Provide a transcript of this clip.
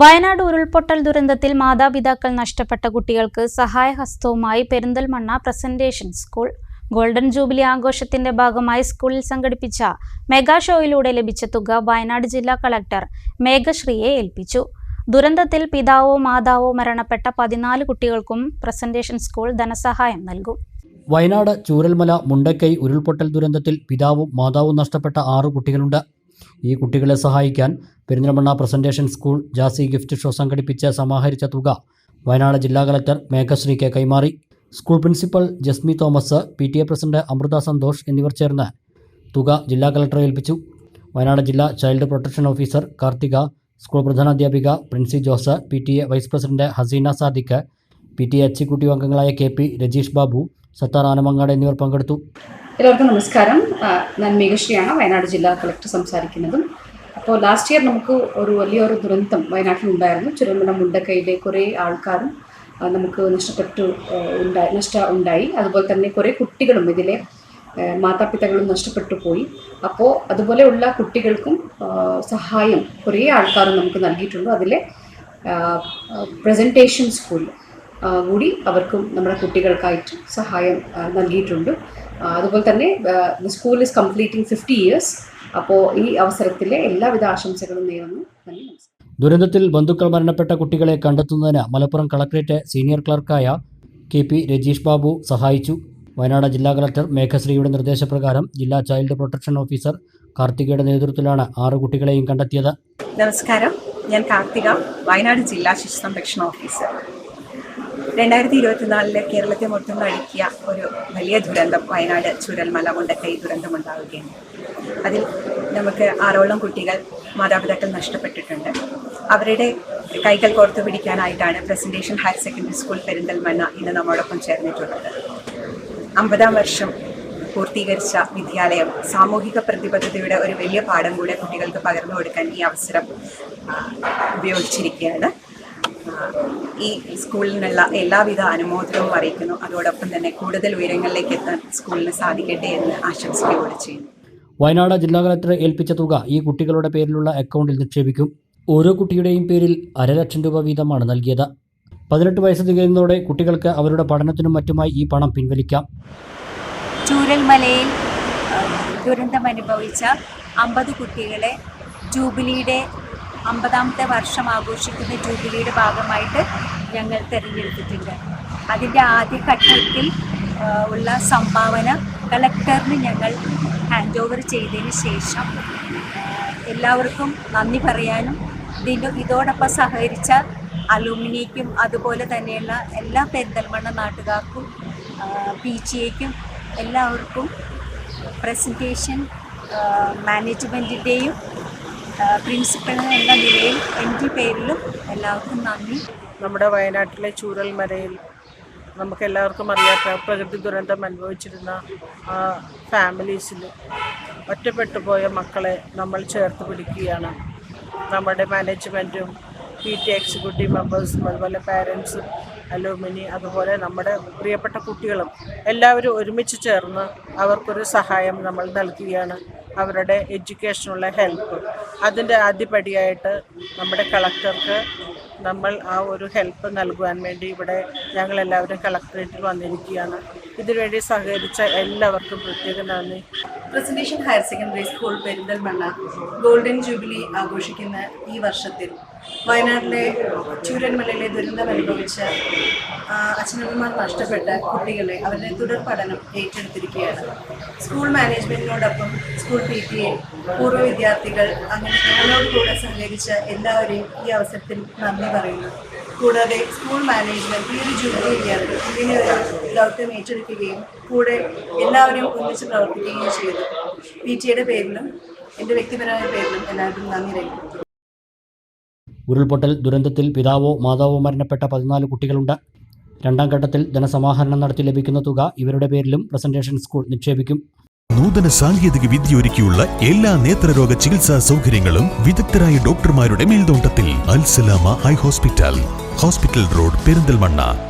വയനാട് ഉരുൾപൊട്ടൽ ദുരന്തത്തിൽ മാതാപിതാക്കൾ നഷ്ടപ്പെട്ട കുട്ടികൾക്ക് സഹായഹസ്തവുമായി Perinthalmanna presentation school. Golden jubilee ആഘോഷത്തിന്റെ ഭാഗമായി സ്കൂളിൽ സംഘടിപ്പിച്ച മെഗാ ഷോയിലൂടെ ലഭിച്ച തുക വയനാട് ജില്ലാ കളക്ടർ മേഘശ്രീയെ ഏൽപ്പിച്ചു. ദുരന്തത്തിൽ പിതാവോ മാതാവോ മരണപ്പെട്ട പതിനാല് കുട്ടികൾക്കും പ്രസന്റേഷൻ സ്കൂൾ ധനസഹായം നൽകും. വയനാട് ചൂരൽമല മുണ്ടക്കൈ ഉരുൾപൊട്ടൽ ദുരന്തത്തിൽ പിതാവും മാതാവും നഷ്ടപ്പെട്ട ആറ് കുട്ടികളുണ്ട്. ഈ കുട്ടികളെ സഹായിക്കാൻ Perinthalmanna presentation school Jassie Gift show സംഘടിപ്പിച്ച സമാഹരിച്ച തുക വയനാട് ജില്ലാ കളക്ടർ മേഘശ്രീക്ക് കൈമാറി. School principal Jasmi Thomas P T A president Amrutha Santhosh എന്നിവർ ചേർന്ന് തുക ജില്ലാ കളക്ടറെ ഏൽപ്പിച്ചു. വയനാട് ജില്ലാ child protection officer Karthika school പ്രധാനാധ്യാപിക Princy Jose P T A vice president Haseena Sadiq P T A executive അംഗങ്ങളായ കെ പി രജീഷ് ബാബു സത്താർ ആനമങ്ങാട് എന്നിവർ പങ്കെടുത്തു. എല്ലാവർക്കും നമസ്കാരം. ഞാൻ മേഘശ്രീയാണ് വയനാട് ജില്ലാ കളക്ടർ സംസാരിക്കുന്നതും. അപ്പോൾ ലാസ്റ്റ് ഇയർ നമുക്ക് ഒരു വലിയൊരു ദുരന്തം വയനാട്ടിലുണ്ടായിരുന്നു ചുരമല മുണ്ടക്കൈയിലെ കുറേ ആൾക്കാരും നമുക്ക് നഷ്ടപ്പെട്ടു ഉണ്ടായി നഷ്ട ഉണ്ടായി. അതുപോലെ തന്നെ കുറേ കുട്ടികളും ഇതിലെ മാതാപിതാക്കളും നഷ്ടപ്പെട്ടു പോയി. അപ്പോൾ അതുപോലെയുള്ള കുട്ടികൾക്കും സഹായം കുറേ ആൾക്കാരും നമുക്ക് നൽകിയിട്ടുണ്ട്. അതിലെ പ്രസന്റേഷൻ സ്കൂൾ കൂടി അവർക്കും നമ്മുടെ കുട്ടികൾക്കായിട്ട് സഹായം നൽകിയിട്ടുണ്ട്. അതുപോലെ തന്നെ school is completing fifty years അപ്പോൾ ഈ അവസരത്തിലെ എല്ലാവിധ ആശംസകളും നേരുന്നു. ദുരന്തത്തിൽ ബന്ധുക്കൾ മരണപ്പെട്ട കുട്ടികളെ കണ്ടെത്തുന്നതിന് മലപ്പുറം കളക്ടറേറ്റ് സീനിയർ ക്ലർക്കായ കെ പി രജീഷ് ബാബു സഹായിച്ചു. വയനാട് ജില്ലാ കളക്ടർ മേഘശ്രീയുടെ നിർദ്ദേശപ്രകാരം ജില്ലാ ചൈൽഡ് പ്രൊട്ടക്ഷൻ ഓഫീസർ കാർത്തികയുടെ നേതൃത്വത്തിലാണ് ആറ് കുട്ടികളെയും കണ്ടെത്തിയത്. നമസ്കാരം. ഞാൻ കാർത്തിക വയനാട് ജില്ലാ ശിശു സംരക്ഷണ ഓഫീസർ. രണ്ടായിരത്തി ഇരുപത്തിനാലിൽ കേരളത്തെ മൊത്തം അഴിക്കിയ ഒരു വലിയ ദുരന്തം വയനാട് ചുരൽമല മുണ്ടക്കൈ ദുരന്തം ഉണ്ടാവുകയാണ് അതിൽ നമുക്ക് ആറോളം കുട്ടികൾ മാതാപിതാക്കൾ നഷ്ടപ്പെട്ടിട്ടുണ്ട്. അവരുടെ കൈകൾ കോർത്തു പിടിക്കാനായിട്ടാണ് presentation higher secondary school Perinthalmanna ഇന്ന് നമ്മോടൊപ്പം ചേർന്നിട്ടുള്ളത്. അമ്പതാം വർഷം പൂർത്തീകരിച്ച വിദ്യാലയം സാമൂഹിക പ്രതിബദ്ധതയുടെ ഒരു വലിയ പാഠം കൂടെ കുട്ടികൾക്ക് പകർന്നു കൊടുക്കാൻ ഈ അവസരം ഉപയോഗിച്ചിരിക്കുകയാണ്. ഈ സ്കൂളിനുള്ള എല്ലാവിധ അനുമോദനവും അറിയിക്കുന്നു. അതോടൊപ്പം തന്നെ കൂടുതൽ ഉയരങ്ങളിലേക്ക് എത്താൻ സ്കൂളിന് സാധിക്കട്ടെ എന്ന് ആശംസിക്കുകയോട് ചെയ്യുന്നു. വയനാട് ജില്ലാ കളക്ടറെ ഏൽപ്പിച്ച തുക ഈ കുട്ടികളുടെ പേരിലുള്ള അക്കൗണ്ടിൽ നിക്ഷേപിക്കും. ഓരോ കുട്ടിയുടെയും പേരിൽ അര ലക്ഷം രൂപ വീതമാണ് നൽകിയത്. പതിനെട്ട് വയസ്സ് തികയുന്നതോടെ കുട്ടികൾക്ക് അവരുടെ പഠനത്തിനും മറ്റുമായി ഈ പണം പിൻവലിക്കാം. ചൂരൽമലയിൽ ദുരന്തം അനുഭവിച്ച അമ്പത് കുട്ടികളെ ജൂബിലിയുടെ അമ്പതാമത്തെ വർഷം ആഘോഷിക്കുന്ന ജൂബിലിയുടെ ഭാഗമായിട്ട് ഞങ്ങൾ തിരഞ്ഞെടുത്തിട്ടുണ്ട്. അതിന്റെ ആദ്യ ഘട്ടത്തിൽ ഉള്ള സംഭാവന കളക്ടറിന് ഞങ്ങൾ ഹാൻഡ് ഓവർ ചെയ്തതിന് ശേഷം എല്ലാവർക്കും നന്ദി പറയാനും ഇതിന്റെ ഇതോടൊപ്പം സഹകരിച്ച അലൂമിനിക്കും അതുപോലെ തന്നെയുള്ള എല്ലാ പെരിന്തൽമണ്ണ നാട്ടുകാർക്കും പി ജി എക്കും എല്ലാവർക്കും പ്രസന്റേഷൻ മാനേജ്മെന്റിന്റെയും പ്രിൻസിപ്പൽ നിലയിൽ എന്റെ പേരിലും എല്ലാവർക്കും നന്ദി. നമ്മുടെ വയനാട്ടിലെ ചൂരൽമലയിൽ നമുക്ക് എല്ലാവർക്കും അറിയാത്ത പ്രകൃതി ദുരന്തം അനുഭവിച്ചിരുന്ന ഫാമിലീസിൽ ഒറ്റപ്പെട്ടു പോയ മക്കളെ നമ്മൾ ചേർത്ത് പിടിക്കുകയാണ്. നമ്മുടെ മാനേജ്മെന്റും പി ടി എക്സിക്യൂട്ടീവ് മെമ്പേഴ്സും അതുപോലെ പാരൻസും അലൂമിനി അതുപോലെ നമ്മുടെ പ്രിയപ്പെട്ട കുട്ടികളും എല്ലാവരും ഒരുമിച്ച് ചേർന്ന് അവർക്കൊരു സഹായം നമ്മൾ നൽകുകയാണ്. അവരുടെ എഡ്യൂക്കേഷനുള്ള ഹെൽപ്പ്. അതിന്റെ ആദ്യപടിയായിട്ട് നമ്മുടെ കളക്ടർക്ക് നമ്മൾ ആ ഒരു ഹെൽപ്പ് നൽകുവാൻ വേണ്ടി ഇവിടെ ഞങ്ങളെല്ലാവരും കളക്ടറേറ്റിൽ വന്നിരിക്കുകയാണ്. ഇതിനുവേണ്ടി സഹകരിച്ച എല്ലാവർക്കും പ്രത്യേക നന്ദി. Presentation higher secondary school Perinthalmanna. Golden jubilee ആഘോഷിക്കുന്ന ഈ വർഷത്തിൽ വയനാട്ടിലെ ചൂരന്മലയിലെ ദുരന്തം അനുഭവിച്ച അച്ഛനമ്മമാർ നഷ്ടപ്പെട്ട കുട്ടികളെ അവരുടെ തുടർ പഠനം ഏറ്റെടുത്തിരിക്കുകയാണ്. സ്കൂൾ മാനേജ്മെന്റിനോടൊപ്പം സ്കൂൾ പി ടി എ പൂർവ വിദ്യാർത്ഥികൾ അങ്ങനെ ഞങ്ങളോട് കൂടെ സഹകരിച്ച എല്ലാവരെയും ഈ അവസരത്തിൽ നന്ദി പറയുന്നു. കൂടാതെ സ്കൂൾ മാനേജ്മെന്റ് ഈ ഒരു ജൂലി ഇയറിൽ ഇങ്ങനെ ഒരു ദൗത്യം ഏറ്റെടുക്കുകയും കൂടെ എല്ലാവരും ഒന്നിച്ച് പ്രവർത്തിക്കുകയും ചെയ്തു. പി ടിയുടെ പേരിലും എന്റെ വ്യക്തിപരമായ പേരിലും എല്ലാവർക്കും നന്ദി രേഖപ്പെടുത്തുന്നു. ഉരുൾപൊട്ടൽ ദുരന്തത്തിൽ പിതാവോ മാതാവോ മരണപ്പെട്ട പതിനാല് കുട്ടികളുണ്ട്. രണ്ടാം ഘട്ടത്തിൽ ധനസമാഹരണം നടത്തി ലഭിക്കുന്ന തുക ഇവരുടെ പേരിലും പ്രസന്റേഷൻ സ്കൂൾ നിക്ഷേപിക്കും. നൂതന സാങ്കേതിക വിദ്യ ഒരുക്കിയുള്ള എല്ലാ നേത്രരോഗ ചികിത്സാ സൗകര്യങ്ങളും വിദഗ്ധരായ ഡോക്ടർമാരുടെ മേൽനോട്ടത്തിൽ Alsalama high hospital. Hospital road Perinthalmanna.